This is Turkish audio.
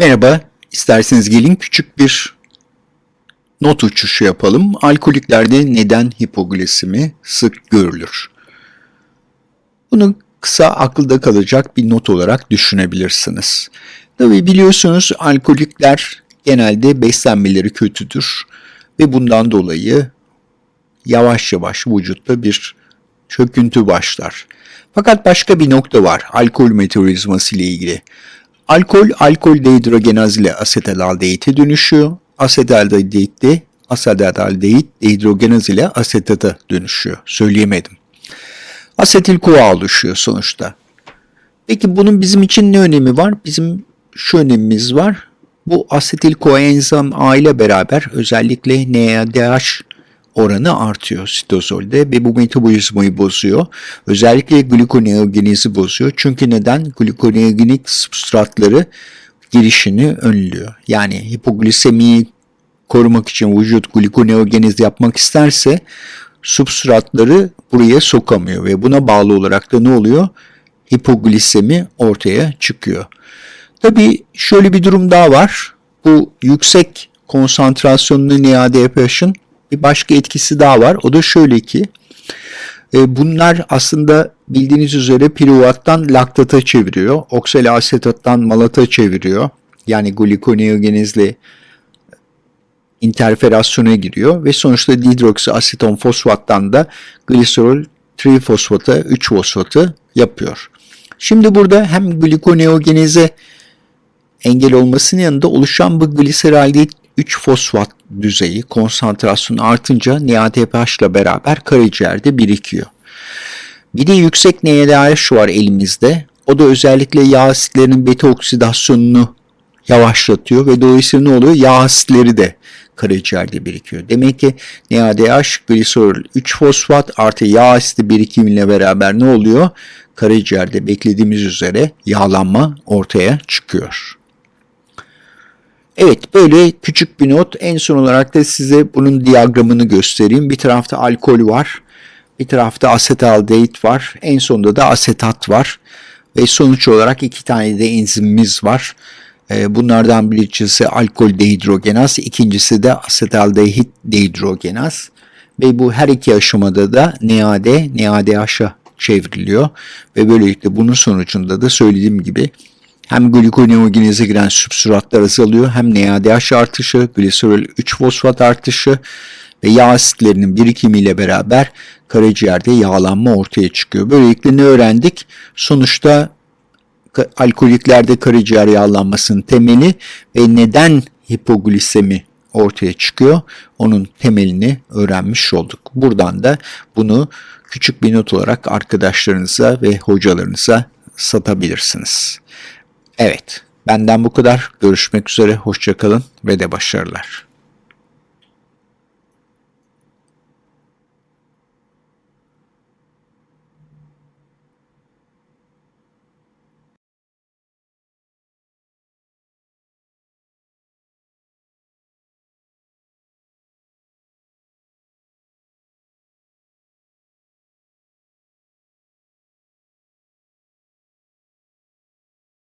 Merhaba, isterseniz gelin küçük bir not uçuşu yapalım. Alkoliklerde neden hipoglisemi sık görülür? Bunu kısa akılda kalacak bir not olarak düşünebilirsiniz. Tabi biliyorsunuz alkolikler genelde beslenmeleri kötüdür ve bundan dolayı yavaş yavaş vücutta bir çöküntü başlar. Fakat başka bir nokta var alkol metabolizması ile ilgili. Alkol, alkol dehidrogenaz ile asetaldehite dönüşüyor. Asetaldehit de asetaldehit dehidrogenaz ile asetata dönüşüyor. Söyleyemedim. Asetil koa oluşuyor sonuçta. Peki bunun bizim için ne önemi var? Bizim şu önemimiz var. Bu asetil koenzim A ile beraber özellikle NADH oranı artıyor sitozolde ve bu metabolizmayı bozuyor. Özellikle glikoneogenezi bozuyor. Çünkü neden? Glikoneogenik substratları girişini önlüyor. Yani hipoglisemiyi korumak için vücut glikoneogenez yapmak isterse substratları buraya sokamıyor ve buna bağlı olarak da ne oluyor? Hipoglisemi ortaya çıkıyor. Tabii şöyle bir durum daha var. Bu yüksek konsantrasyonlu NADPH'ın bir başka etkisi daha var. O da şöyle ki e, bunlar aslında bildiğiniz üzere piruvattan laktata çeviriyor. Oksalasetattan malata çeviriyor. Yani glikoneogenezle interferasyona giriyor ve sonuçta dihidroksiaseton fosfattan da gliserol trifosfata 3 fosfatı yapıyor. Şimdi burada hem glikoneogeneze engel olmasının yanında oluşan bu gliseraldehit 3 fosfat düzeyi konsantrasyonu artınca NADPH ile beraber karaciğerde birikiyor. Bir de yüksek NADH var elimizde. O da özellikle yağ asitlerinin beta oksidasyonunu yavaşlatıyor ve dolayısıyla ne oluyor? Yağ asitleri de karaciğerde birikiyor. Demek ki NADH, gliserol 3 fosfat artı yağ asidi birikimiyle beraber ne oluyor? Karaciğerde beklediğimiz üzere yağlanma ortaya çıkıyor. Evet böyle küçük bir not. En son olarak da size bunun diyagramını göstereyim. Bir tarafta alkol var. Bir tarafta asetaldehit var. En sonunda da asetat var. Ve sonuç olarak iki tane de enzimimiz var. Ee, bunlardan birincisi alkol dehidrogenaz, ikincisi de asetaldehit dehidrogenaz. Ve bu her iki aşamada da NAD, NADH'a çevriliyor. Ve böylelikle bunun sonucunda da söylediğim gibi hem glikoneogeneze giren substratlar azalıyor hem NADH artışı, gliserol 3 fosfat artışı ve yağ asitlerinin birikimiyle beraber karaciğerde yağlanma ortaya çıkıyor. Böylelikle ne öğrendik? Sonuçta alkoliklerde karaciğer yağlanmasının temeli ve neden hipoglisemi ortaya çıkıyor. Onun temelini öğrenmiş olduk. Buradan da bunu küçük bir not olarak arkadaşlarınıza ve hocalarınıza satabilirsiniz. Evet, benden bu kadar. Görüşmek üzere, hoşçakalın ve de başarılar.